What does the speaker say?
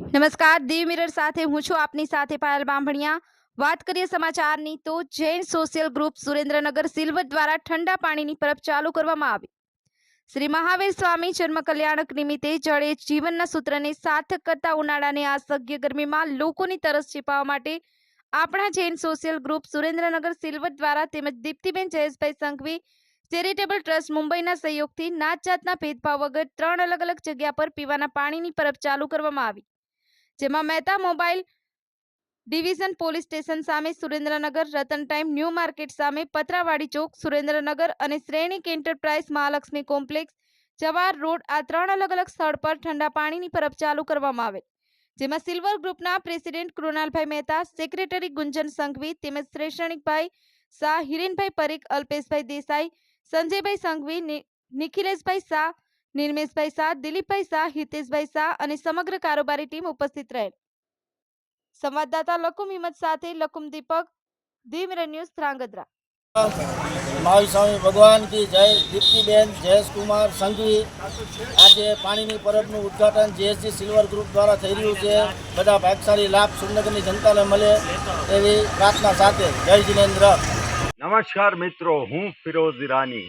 નમસ્કાર દીવ મિરર સાથે હું છું આપની સાથે પાયલ બાંભણિયા વાત કરીએ સમાચારની તો Jain social group Surendranagar silver દ્વારા ઠંડા પાણીની પરબ ચાલુ કરવામાં આવી. શ્રી મહાવીર સ્વામી જન્મ કલ્યાણક નિમિત્તે જળે જીવનના સૂત્રને સાર્થક કરતા ઉનાળાની આ સગ્ય ગરમીમાં લોકોની તરસ છીપાવવા માટે આપણા Jain social group Surendranagar silver દ્વારા તેમજ દીપ્તિબેન જયેશભાઈ સંઘવી ચેરિટેબલ ટ્રસ્ટ મુંબઈના સહયોગથી નાત જાતના ભેદભાવ વગર ત્રણ અલગ અલગ જગ્યા પર પીવાના પાણીની પરબ ચાલુ કરવામાં આવી. જેમાં Mehta mobile division police station સામે Surendranagar, Ratan time, new market સામે પતરાવાડી ચોક, સુરેન્દ્રનગર અને Shrenik enterprise Mahalakshmi complex, Jawahar road આ ત્રણ અલગ અલગ સ્થળ પર ઠંડા પાણીની પરબ ચાલુ કરવામાં આવેલ. જેમાં સિલ્વર ગ્રુપના પ્રેસિડેન્ટ કૃણાલભાઈ મહેતા, સેક્રેટરી ગુંજન સંઘવી તેમજ શ્રેષણિકભાઈ શાહ, હિરેનભાઈ પરીખ, અલ્પેશભાઈ દેસાઈ, સંજયભાઈ સંઘવી નિખિલેશભાઈ શાહ નિર્મેશભાઈ શાહ દિલીપભાઈ શાહ હિતેશભાઈ શાહ અને સમગ્ર કારોબારી ટીમ ઉપસ્થિત રહેલ. સંવાદદાતા લકુમ હિંમત સાથે લકુમ દીપક ધીમર ન્યૂઝ ધ્રાંગધ્રા. મહાવીર સ્વામી ભગવાન કી જય દીપ્તિબેન જયેશકુમાર સંઘવી. આજે પાણીની પરબનું ઉદ્ઘાટન જીએસજી સિલ્વર ગ્રુપ દ્વારા થઈ રહ્યું છે. બધા ભાગશાળી લાભ સુરનગરની જનતાને મળે એવી પ્રાર્થના સાથે. જય જિનેન્દ્ર. નમસ્કાર મિત્રો હું ફિરોઝ ઈરાની.